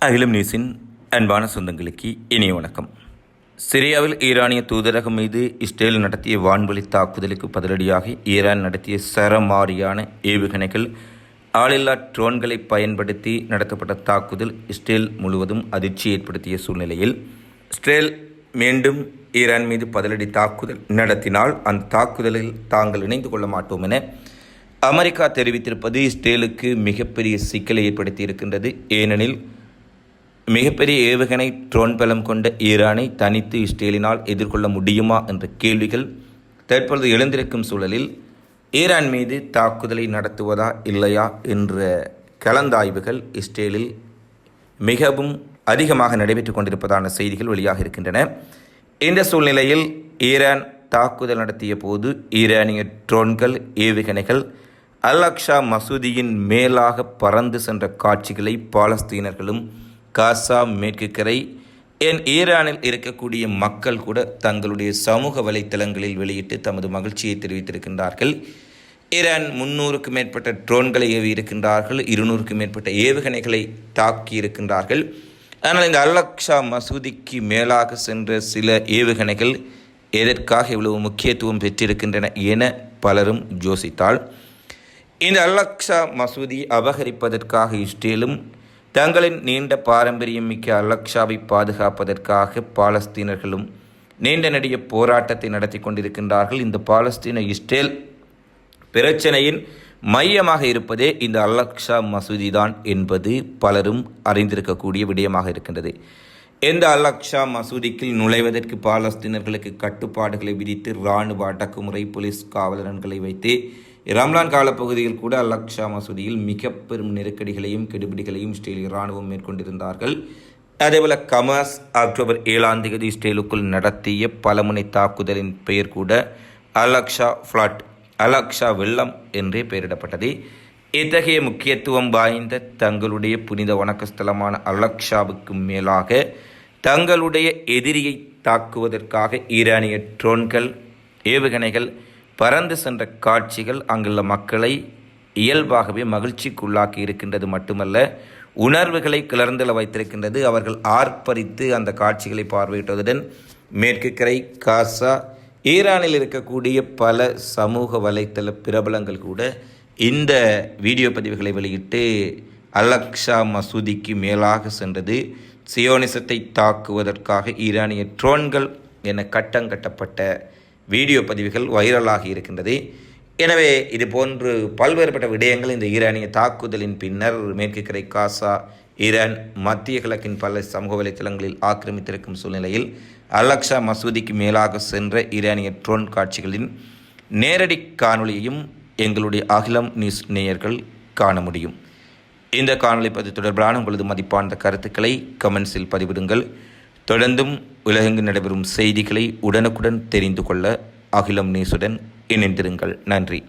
அகிலம் நியூஸின் அன்பான சொந்தங்களுக்கு இனிய வணக்கம். சிரியாவில் ஈரானிய தூதரகம் மீது இஸ்ரேல் நடத்திய வான்வழி தாக்குதலுக்கு பதிலடியாக ஈரான் நடத்திய சரமாரியான ஏவுகணைகள் ஆளில்லா ட்ரோன்களை பயன்படுத்தி நடத்தப்பட்ட தாக்குதல் இஸ்ரேல் முழுவதும் அதிர்ச்சி ஏற்படுத்திய சூழ்நிலையில் இஸ்ரேல் மீண்டும் ஈரான் மீது பதிலடி தாக்குதல் நடத்தினால் அந்த தாக்குதலில் தாங்கள் இணைந்து கொள்ள மாட்டோம் என அமெரிக்கா தெரிவித்திருப்பது இஸ்ரேலுக்கு மிகப்பெரிய சிக்கலை ஏற்படுத்தி இருக்கின்றது ஏனெனில் மிகப்பெரிய ஏவுகணை ட்ரோன் பலம் கொண்ட ஈரானை தனித்து இஸ்ரேலினால் எதிர்கொள்ள முடியுமா என்ற கேள்விகள் தற்பொழுது எழுந்திருக்கும் சூழலில் ஈரான் மீது தாக்குதலை நடத்துவதா இல்லையா என்ற கலந்தாய்வுகள் இஸ்ரேலில் மிகவும் அதிகமாக நடைபெற்று கொண்டிருப்பதான செய்திகள் வெளியாக இருக்கின்றன. இந்த சூழ்நிலையில் ஈரான் தாக்குதல் நடத்திய போது ஈரானிய ட்ரோன்கள் ஏவுகணைகள் அல் அக்ஷா மசூதியின் மேலாக பறந்து சென்ற காட்சிகளை பாலஸ்தீனர்களும் காசா மேற்கு கரை என் ஈரானில் இருக்கக்கூடிய மக்கள் கூட தங்களுடைய சமூக வலைத்தளங்களில் வெளியிட்டு தமது மகிழ்ச்சியை தெரிவித்திருக்கின்றார்கள். ஈரான் முன்னூறுக்கும் மேற்பட்ட ட்ரோன்களை ஏவி இருக்கின்றார்கள் இருநூறுக்கும் மேற்பட்ட ஏவுகணைகளை தாக்கி இருக்கின்றார்கள். ஆனால் இந்த அல்லக்ஷா மசூதிக்கு மேலாக சென்ற சில ஏவுகணைகள் எதற்காக இவ்வளவு முக்கியத்துவம் பெற்றிருக்கின்றன என பலரும் யோசித்தால் இந்த அல்லக்ஷா மசூதி அபகரிப்பதற்காக இஸ்ரேலும் தங்களின் நீண்ட பாரம்பரியம் மிக்க அலக்ஷாவை பாதுகாப்பதற்காக பாலஸ்தீனர்களும் நீண்ட நெடிய போராட்டத்தை நடத்தி கொண்டிருக்கின்றார்கள். இந்த பாலஸ்தீன இஸ்ரேல் பிரச்சனையின் மையமாக இருப்பதே இந்த அல்லக்ஷா மசூதி தான் என்பது பலரும் அறிந்திருக்கக்கூடிய விடயமாக இருக்கின்றது. எந்த அல்லக்ஷா மசூதிக்குள் நுழைவதற்கு பாலஸ்தீனர்களுக்கு கட்டுப்பாடுகளை விதித்து இராணுவ அடக்குமுறை போலீஸ் காவலர்களை வைத்து ரம்லான் காலப்பகுதியில் கூட அல்லக்ஷா மசூதியில் மிக பெரும் நெருக்கடிகளையும் கெடுபிடிகளையும் இஸ்ரேல் இராணுவம் மேற்கொண்டிருந்தார்கள். அதேபோல கமாஸ் அக்டோபர் ஏழாம் தேதி இஸ்ரேலுக்குள் நடத்திய பலமுனை தாக்குதலின் பெயர் கூட அலக்ஷா ஃப்ளாட் அலக்ஷா வெள்ளம் என்றே பெயரிடப்பட்டது. இத்தகைய முக்கியத்துவம் வாய்ந்த தங்களுடைய புனித வணக்கஸ்தலமான அலக்ஷாவுக்கு மேலாக தங்களுடைய எதிரியை தாக்குவதற்காக ஈரானிய ட்ரோன்கள் ஏவுகணைகள் பறந்து சென்ற காட்சிகள் அங்குள்ள மக்களை இயல்பாகவே மகிழ்ச்சிக்குள்ளாக்கி இருக்கின்றது மட்டுமல்ல உணர்வுகளை கிளர்ந்தல வைத்திருக்கின்றது. அவர்கள் ஆர்ப்பரித்து அந்த காட்சிகளை பார்வையிட்டதுடன் மேற்கு கரை காசா ஈரானில் இருக்கக்கூடிய பல சமூக வலைத்தள பிரபலங்கள் கூட இந்த வீடியோ பதிவுகளை வெளியிட்டு அலக்ஷா மசூதிக்கு மேலாக சென்றது. சியோனிசத்தை தாக்குவதற்காக ஈரானிய ட்ரோன்கள் என கட்டங்கட்டப்பட்ட வீடியோ பதிவுகள் வைரலாகி இருக்கின்றது. எனவே இது போன்று பல்வேறுபட்ட விடயங்கள் இந்த ஈரானிய தாக்குதலின் பின்னர் மேற்கு கரை காசா ஈரான் மத்திய கிழக்கின் பல சமூக வலைத்தளங்களில் ஆக்கிரமித்திருக்கும் சூழ்நிலையில் அலக்ஷா மசூதிக்கு மேலாக சென்ற ஈரானிய ட்ரோன் காட்சிகளின் நேரடி காணொளியையும் எங்களுடைய அகிலம் நியூஸ் நேயர்கள் காண முடியும். இந்த காணொலி பதிவு தொடர்பான உங்களது மதிப்பான கருத்துக்களை கமெண்ட்ஸில் பதிவிடுங்கள். தொடர்ந்தும் உலகெங்கு நடைபெறும் செய்திகளை உடனுக்குடன் தெரிந்து கொள்ள அகிலம் நியூஸுடன் இணைந்திருங்கள். நன்றி.